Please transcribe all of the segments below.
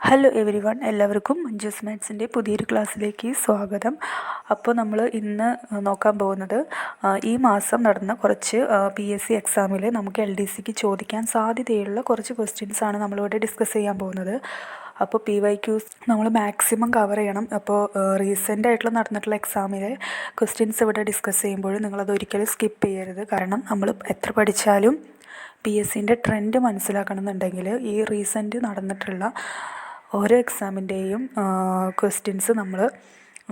Hello every one എല്ലാവർക്കും മഞ്ജുസ് മാത്സിന്റെ പുതിയൊരു ക്ലാസ്സിലേക്ക് സ്വാഗതം. അപ്പോൾ നമ്മൾ ഇന്ന് നോക്കാൻ പോകുന്നത് ഈ മാസം നടന്ന കുറച്ച് പി എസ് സി എക്സാമിൽ നമുക്ക് എൽ ഡി സിക്ക് ചോദിക്കാൻ സാധ്യതയുള്ള കുറച്ച് ക്വസ്റ്റ്യൻസ് ആണ് നമ്മളിവിടെ ഡിസ്കസ് ചെയ്യാൻ പോകുന്നത്. അപ്പോൾ പി വൈ ക്യൂസ് നമ്മൾ മാക്സിമം കവർ ചെയ്യണം. അപ്പോൾ റീസെന്റ് ആയിട്ടുള്ള നടന്നിട്ടുള്ള എക്സാമിലെ ക്വസ്റ്റ്യൻസ് ഇവിടെ ഡിസ്കസ് ചെയ്യുമ്പോൾ നിങ്ങളത് ഒരിക്കലും സ്കിപ്പ് ചെയ്യരുത്. കാരണം നമ്മൾ എത്ര പഠിച്ചാലും പി എസ് സിന്റെ ട്രെൻഡ് മനസ്സിലാക്കണം എന്നുണ്ടെങ്കിൽ ഈ റീസെന്റ് നടന്നിട്ടുള്ള ഓരോ എക്സാമിന്റെയും ക്വസ്റ്റ്യൻസ് നമ്മൾ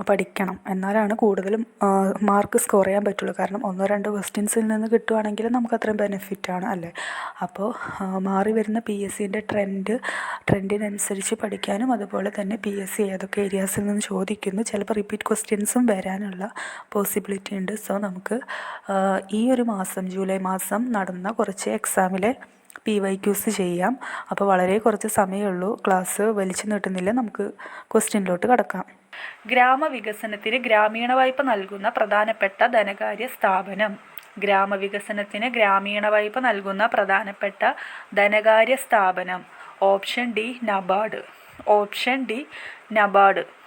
പഠിക്കണം. എന്നാലാണ് കൂടുതലും മാർക്ക് സ്കോർ ചെയ്യാൻ പറ്റുള്ളൂ. കാരണം ഒന്നോ രണ്ടോ ക്വസ്റ്റ്യൻസിൽ നിന്ന് കിട്ടുവാണെങ്കിൽ നമുക്ക് അത്രയും ആണ് അല്ലേ? അപ്പോൾ മാറി വരുന്ന പി എസ് സിന്റെ ട്രെൻഡ് ട്രെൻഡിനനുസരിച്ച് പഠിക്കാനും അതുപോലെ തന്നെ പി എസ് സി ഏതൊക്കെ ഏരിയാസിൽ നിന്ന് ചോദിക്കുന്നു ചിലപ്പോൾ റിപ്പീറ്റ് ക്വസ്റ്റ്യൻസും വരാനുള്ള പോസിബിലിറ്റി ഉണ്ട്. സോ നമുക്ക് ഈ ഒരു മാസം ജൂലൈ മാസം നടന്ന കുറച്ച് എക്സാമിലെ പി വൈ ക്യൂസ് ചെയ്യാം. അപ്പോൾ വളരെ കുറച്ച് സമയമുള്ളൂ ക്ലാസ് വലിച്ചു നീട്ടുന്നില്ല. നമുക്ക് ക്വസ്റ്റ്യനിലോട്ട് കടക്കാം. ഗ്രാമവികസനത്തിന് ഗ്രാമീണ വായ്പ നൽകുന്ന പ്രധാനപ്പെട്ട ധനകാര്യ സ്ഥാപനം. ഗ്രാമവികസനത്തിന് ഗ്രാമീണ വായ്പ നൽകുന്ന പ്രധാനപ്പെട്ട ധനകാര്യ സ്ഥാപനം. Option D NABARD. Option D NABARD.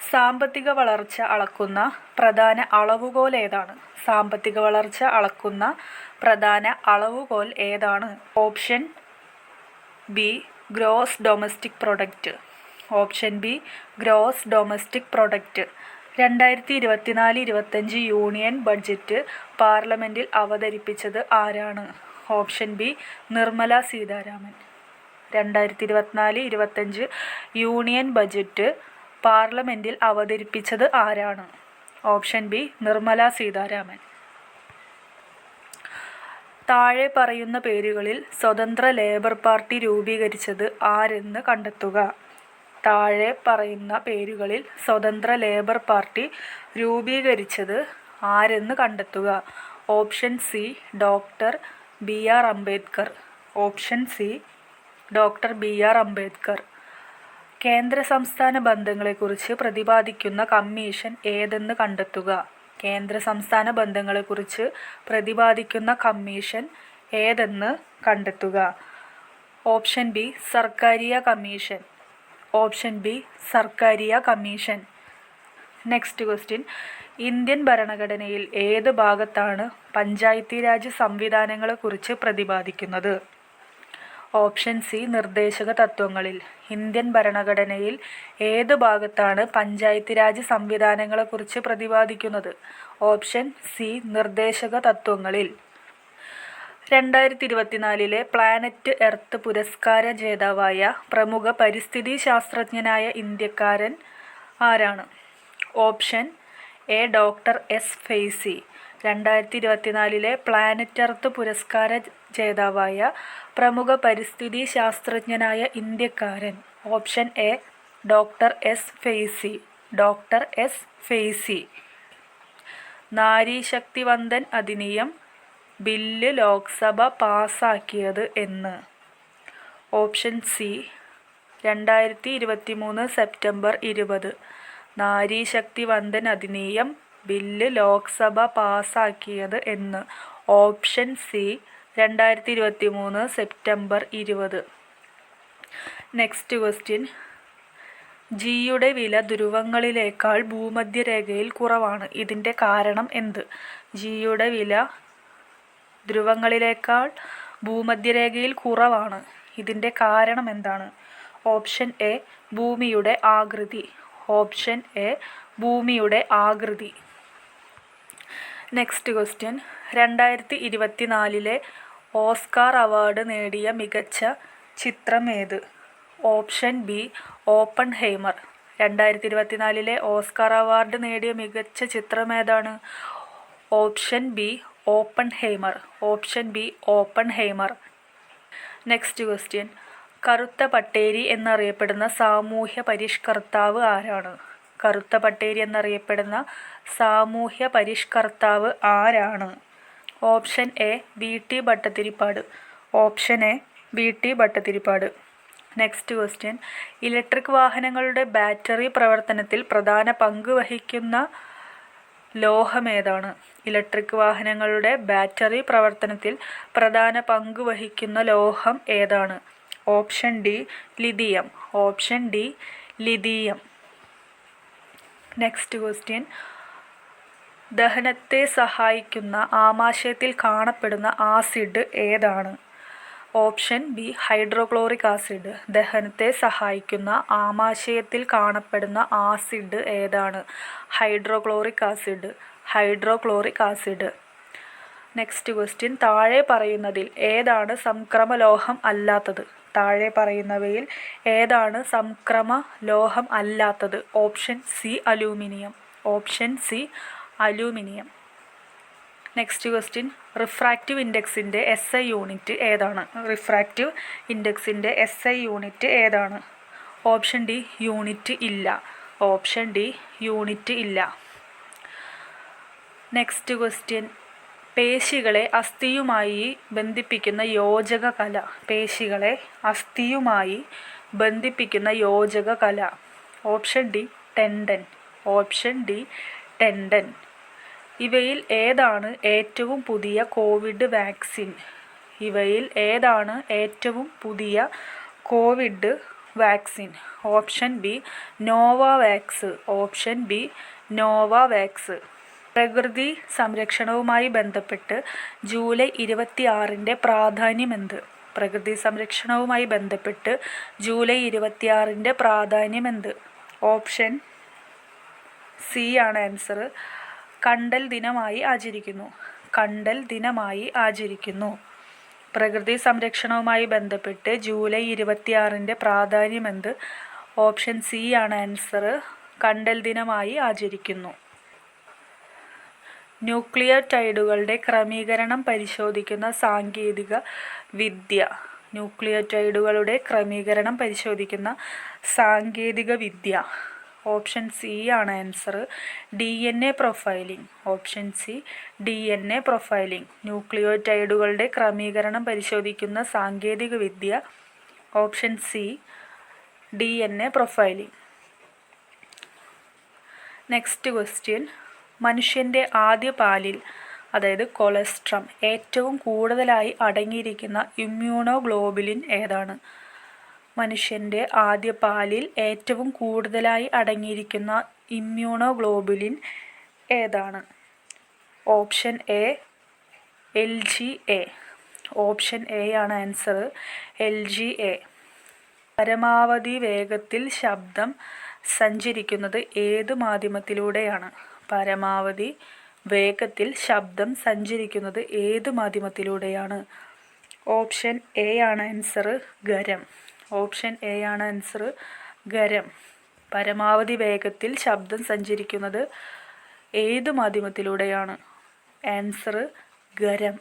സാമ്പത്തിക വളർച്ച അളക്കുന്ന പ്രധാന അളവുകോൽ ഏതാണ്? സാമ്പത്തിക വളർച്ച അളക്കുന്ന പ്രധാന അളവുകോൽ ഏതാണ്? Option B gross domestic product. Option B gross domestic product. രണ്ടായിരത്തി ഇരുപത്തിനാല് ഇരുപത്തഞ്ച് യൂണിയൻ ബഡ്ജറ്റ് പാർലമെന്റിൽ അവതരിപ്പിച്ചത് ആരാണ്? Option B Nirmala Sitharaman. രണ്ടായിരത്തി ഇരുപത്തിനാല് ഇരുപത്തഞ്ച് യൂണിയൻ ബജറ്റ് പാർലമെന്റിൽ അവതരിപ്പിച്ചത് ആരാണ്? Option B Nirmala Sitharaman. താഴെ പറയുന്ന പേരുകളിൽ സ്വതന്ത്ര ലേബർ പാർട്ടി രൂപീകരിച്ചത് ആരെന്ന് കണ്ടെത്തുക. താഴെ പറയുന്ന പേരുകളിൽ സ്വതന്ത്ര ലേബർ പാർട്ടി രൂപീകരിച്ചത് ആരെന്ന് കണ്ടെത്തുക. Option C doctor B R Ambedkar. Option C doctor B R Ambedkar. കേന്ദ്ര സംസ്ഥാന ബന്ധങ്ങളെക്കുറിച്ച് പ്രതിപാദിക്കുന്ന കമ്മീഷൻ ഏതെന്ന് കണ്ടെത്തുക? കേന്ദ്ര സംസ്ഥാന ബന്ധങ്ങളെക്കുറിച്ച് പ്രതിപാദിക്കുന്ന കമ്മീഷൻ ഏതെന്ന് കണ്ടെത്തുക? Option B Sarkaria commission. Option B Sarkaria commission. Next question. Indian ഭരണഘടനയിൽ ഏത് ഭാഗത്താണ് പഞ്ചായത്തി രാജ് സംവിധാനങ്ങളെക്കുറിച്ച് പ്രതിപാദിക്കുന്നത്? ഓപ്ഷൻ സി നിർദ്ദേശക തത്വങ്ങളിൽ. ഇന്ത്യൻ ഭരണഘടനയിൽ ഏത് ഭാഗത്താണ് പഞ്ചായത്ത് രാജ് സംവിധാനങ്ങളെക്കുറിച്ച് പ്രതിപാദിക്കുന്നത്? ഓപ്ഷൻ സി നിർദ്ദേശക തത്വങ്ങളിൽ. രണ്ടായിരത്തി ഇരുപത്തിനാലിലെ പ്ലാനറ്റ് എർത്ത് പുരസ്കാര ജേതാവായ പ്രമുഖ പരിസ്ഥിതി ശാസ്ത്രജ്ഞനായ ഇന്ത്യക്കാരൻ ആരാണ്? Option A doctor S Faizi രണ്ടായിരത്തി ഇരുപത്തിനാലിലെ പ്ലാനറ്റ് എർത്ത് പുരസ്കാര ജേതാവായ പ്രമുഖ പരിസ്ഥിതി ശാസ്ത്രജ്ഞനായ ഇന്ത്യക്കാരൻ option A doctor S Faizi. Doctor S Faizi. Nari Shakti Vandan Adhiniyam bill Lok Sabha പാസാക്കിയത് എന്ന്. ഓപ്ഷൻ സി രണ്ടായിരത്തി ഇരുപത്തി മൂന്ന് സെപ്റ്റംബർ ഇരുപത്. നാരീശക്തി വന്ദൻ അധിനിയം ബില്ല് ലോക്സഭ പാസാക്കിയത് എന്ന്. ഓപ്ഷൻ സി രണ്ടായിരത്തി ഇരുപത്തി മൂന്ന് സെപ്റ്റംബർ ഇരുപത്. Next question. ജിയുടെ വില ധ്രുവങ്ങളിലേക്കാൾ ഭൂമധ്യരേഖയിൽ കുറവാണ്. ഇതിന്റെ കാരണം എന്ത്? ജിയുടെ വില ധ്രുവങ്ങളിലേക്കാൾ ഭൂമധ്യരേഖയിൽ കുറവാണ്. ഇതിന്റെ കാരണം എന്താണ്? ഓപ്ഷൻ എ ഭൂമിയുടെ ആകൃതി. ഓപ്ഷൻ എ ഭൂമിയുടെ ആകൃതി. നെക്സ്റ്റ് ക്വസ്റ്റ്യൻ രണ്ടായിരത്തി ഇരുപത്തി നാലിലെ ഓസ്കാർ അവാർഡ് നേടിയ മികച്ച ചിത്രം ഏത് ഓപ്ഷൻ ബി ഓപ്പൺ ഹെയ്മർ രണ്ടായിരത്തി ഇരുപത്തിനാലിലെ ഓസ്കാർ അവാർഡ് നേടിയ മികച്ച ചിത്രം ഏതാണ് option B Oppenheimer option B Oppenheimer next question കറുത്ത പട്ടേരി എന്നറിയപ്പെടുന്ന സാമൂഹ്യ പരിഷ്കർത്താവ് ആരാണ്? കറുത്ത പട്ടേരി എന്നറിയപ്പെടുന്ന സാമൂഹ്യ പരിഷ്കർത്താവ് ആരാണ്? Option A V. T. Bhattathiripad. Option A V. T. Bhattathiripad. Next question. Electric വാഹനങ്ങളുടെ ബാറ്ററി പ്രവർത്തനത്തിൽ പ്രധാന പങ്ക് വഹിക്കുന്ന ലോഹമേതാണ് ഇലക്ട്രിക് വാഹനങ്ങളുടെ ബാറ്ററി പ്രവർത്തനത്തിൽ പ്രധാന പങ്ക് വഹിക്കുന്ന ലോഹം ഏതാണ്? Option D lithium. Option D lithium. Next question ദഹനത്തെ സഹായിക്കുന്ന ആമാശയത്തിൽ കാണപ്പെടുന്ന ആസിഡ് ഏതാണ്? ഓപ്ഷൻ ബി ഹൈഡ്രോക്ലോറിക് ആസിഡ് ദഹനത്തെ സഹായിക്കുന്ന ആമാശയത്തിൽ കാണപ്പെടുന്ന ആസിഡ് ഏതാണ്? Hydrochloric acid hydrochloric acid next question താഴെ പറയുന്നതിൽ ഏതാണ് സംക്രമ ലോഹം അല്ലാത്തത്? താഴെ പറയുന്നവയിൽ ഏതാണ് സംക്രമ ലോഹം അല്ലാത്തത് option C aluminium option C aluminium next question refractive ഇൻഡെക്സിന്റെ S I unit ഏതാണ്? റിഫ്രാക്റ്റീവ് ഇൻഡെക്സിന്റെ എസ് ഐ യൂണിറ്റ് ഏതാണ്? ഓപ്ഷൻ ഡി യൂണിറ്റ് ഇല്ല. ഓപ്ഷൻ ഡി യൂണിറ്റ് ഇല്ല. നെക്സ്റ്റ് ക്വസ്റ്റ്യൻ പേശികളെ അസ്ഥിയുമായി ബന്ധിപ്പിക്കുന്ന യോജക കല പേശികളെ അസ്ഥിയുമായി ബന്ധിപ്പിക്കുന്ന യോജക കല option D tendon. Option D tendon. ഇവയിൽ ഏതാണ് ഏറ്റവും പുതിയ കോവിഡ് വാക്സിൻ? ഇവയിൽ ഏതാണ് ഏറ്റവും പുതിയ Covid vaccine? Option B Novavax. Option B Novavax. പ്രകൃതി സംരക്ഷണവുമായി ബന്ധപ്പെട്ട് ജൂലൈ ഇരുപത്തി ആറിന്റെ പ്രാധാന്യമെന്ത്? പ്രകൃതി സംരക്ഷണവുമായി ബന്ധപ്പെട്ട് ജൂലൈ ഇരുപത്തിയാറിന്റെ പ്രാധാന്യമെന്ത്? ഓപ്ഷൻ സി ആണ് ആൻസർ കണ്ടൽ ദിനമായി ആചരിക്കുന്നു. കണ്ടൽ ദിനമായി ആചരിക്കുന്നു. പ്രകൃതി സംരക്ഷണവുമായി ബന്ധപ്പെട്ട് ജൂലൈ ഇരുപത്തിയാറിന്റെ പ്രാധാന്യമെന്ത്? ഓപ്ഷൻ സി ആണ് ആൻസർ കണ്ടൽ ദിനമായി ആചരിക്കുന്നു. ന്യൂക്ലിയർ ടൈഡുകളുടെ ക്രമീകരണം പരിശോധിക്കുന്ന സാങ്കേതിക വിദ്യ. ന്യൂക്ലിയോടൈഡുകളുടെ ക്രമീകരണം പരിശോധിക്കുന്ന സാങ്കേതിക വിദ്യ. ഓപ്ഷൻ സി ആണ് answer. D N A profiling. Option C D N A profiling. ന്യൂക്ലിയോടൈഡുകളുടെ ക്രമീകരണം പരിശോധിക്കുന്ന സാങ്കേതിക വിദ്യ. Option C D N A profiling. Next question. മനുഷ്യന്റെ ആദ്യ പാലിൽ അതായത് കൊളസ്ട്രം ഏറ്റവും കൂടുതലായി അടങ്ങിയിരിക്കുന്ന ഇമ്മ്യൂണോഗ്ലോബുലിൻ ഏതാണ്? മനുഷ്യന്റെ ആദ്യ പാലിൽ ഏറ്റവും കൂടുതലായി അടങ്ങിയിരിക്കുന്ന ഇമ്മ്യൂണോഗ്ലോബുലിൻ ഏതാണ്? Option A L G A. Option A ആണ് ആൻസർ എൽ ജി എ. പരമാവധി വേഗത്തിൽ ശബ്ദം സഞ്ചരിക്കുന്നത് ഏത് മാധ്യമത്തിലൂടെയാണ്? പരമാവധി വേഗത്തിൽ ശബ്ദം സഞ്ചരിക്കുന്നത് ഏത് മാധ്യമത്തിലൂടെയാണ്? ഓപ്ഷൻ എ ആണ് ആൻസർ ഗരം. ഓപ്ഷൻ എ ആണ് ആൻസർ ഗരം. പരമാവധി വേഗത്തിൽ ശബ്ദം സഞ്ചരിക്കുന്നത് ഏത് മാധ്യമത്തിലൂടെയാണ്? ആൻസർ ഗരം.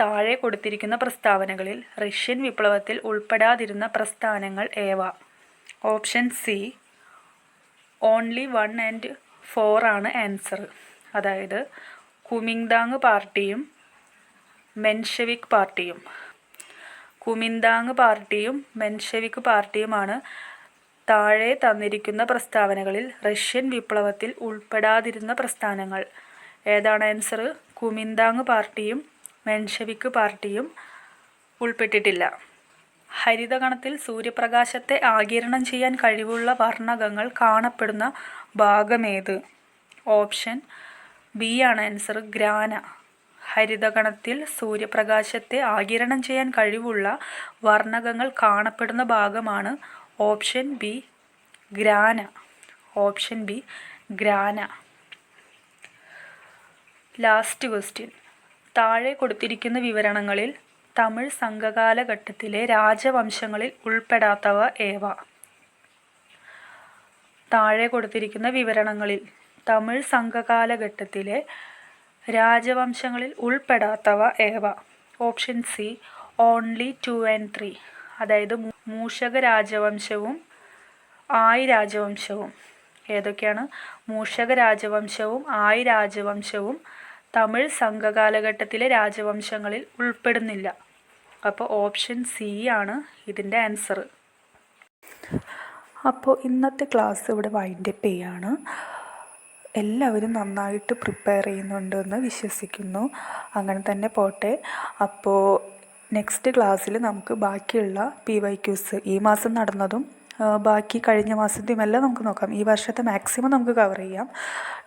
താഴെ കൊടുത്തിരിക്കുന്ന പ്രസ്താവനകളിൽ റഷ്യൻ വിപ്ലവത്തിൽ ഉൾപ്പെടാതിരുന്ന പ്രസ്ഥാനങ്ങൾ ഏവ? Option C only one and four ആണ് ആൻസർ അതായത് കുമിങ്താങ് പാർട്ടിയും മെൻഷെവിക് പാർട്ടിയും. കുമിന്താങ് പാർട്ടിയും മെൻഷെവിക് പാർട്ടിയുമാണ് താഴെ തന്നിരിക്കുന്ന പ്രസ്താവനകളിൽ റഷ്യൻ വിപ്ലവത്തിൽ ഉൾപ്പെടാതിരുന്ന പ്രസ്ഥാനങ്ങൾ. ഏതാണ് ആൻസർ കുമിന്താങ് പാർട്ടിയും മെൻഷെവിക് പാർട്ടിയും ഉൾപ്പെട്ടിട്ടില്ല. ഹരിതകണത്തിൽ സൂര്യപ്രകാശത്തെ ആകിരണം ചെയ്യാൻ കഴിവുള്ള വർണകങ്ങൾ കാണപ്പെടുന്ന ഭാഗമേത്? ഓപ്ഷൻ ബി ആണ് ആൻസർ ഗ്രാന. ഹരിതഗണത്തിൽ സൂര്യപ്രകാശത്തെ ആകിരണം ചെയ്യാൻ കഴിവുള്ള വർണകങ്ങൾ കാണപ്പെടുന്ന ഭാഗമാണ് option B grana. Option B grana. Last question. താഴെ കൊടുത്തിരിക്കുന്ന വിവരണങ്ങളിൽ തമിഴ് സംഘകാലഘട്ടത്തിലെ രാജവംശങ്ങളിൽ ഉൾപ്പെടാത്തവ ഏവ? താഴെ കൊടുത്തിരിക്കുന്ന വിവരണങ്ങളിൽ തമിഴ് സംഘകാലഘട്ടത്തിലെ രാജവംശങ്ങളിൽ ഉൾപ്പെടാത്തവ ഏവ? Option C only two and three അതായത് മൂഷക രാജവംശവും ആയി രാജവംശവും. ഏതൊക്കെയാണ്? മൂഷക രാജവംശവും ആയി രാജവംശവും തമിഴ് സംഘകാലഘട്ടത്തിലെ രാജവംശങ്ങളിൽ ഉൾപ്പെടുന്നില്ല. അപ്പോൾ ഓപ്ഷൻ സി ആണ് ഇതിന്റെ ആൻസർ. അപ്പോൾ ഇന്നത്തെ ക്ലാസ് ഇവിടെ വൈൻഡപ്പ് ചെയ്യാണ്. എല്ലാവരും നന്നായിട്ട് പ്രിപ്പയർ ചെയ്യുന്നുണ്ടെന്ന് വിശ്വസിക്കുന്നു. അങ്ങനെ തന്നെ പോട്ടെ. അപ്പോൾ നെക്സ്റ്റ് ക്ലാസ്സിൽ നമുക്ക് ബാക്കിയുള്ള പി വൈ ക്യൂസ് ഈ മാസം നടന്നതും ബാക്കി കഴിഞ്ഞ മാസത്തെയും എല്ലാം നമുക്ക് നോക്കാം. ഈ വർഷത്തെ മാക്സിമം നമുക്ക് കവർ ചെയ്യാം.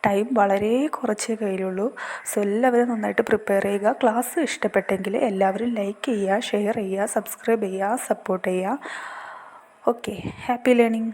ടൈം വളരെ കുറച്ചേ കയ്യിലുള്ളൂ. സോ എല്ലാവരും നന്നായിട്ട് പ്രിപ്പയർ ചെയ്യുക. ക്ലാസ് ഇഷ്ടപ്പെട്ടെങ്കിൽ എല്ലാവരും ലൈക്ക് ചെയ്യുക ഷെയർ ചെയ്യുക സബ്സ്ക്രൈബ് ചെയ്യുക സപ്പോർട്ട് ചെയ്യുക. Okay happy learning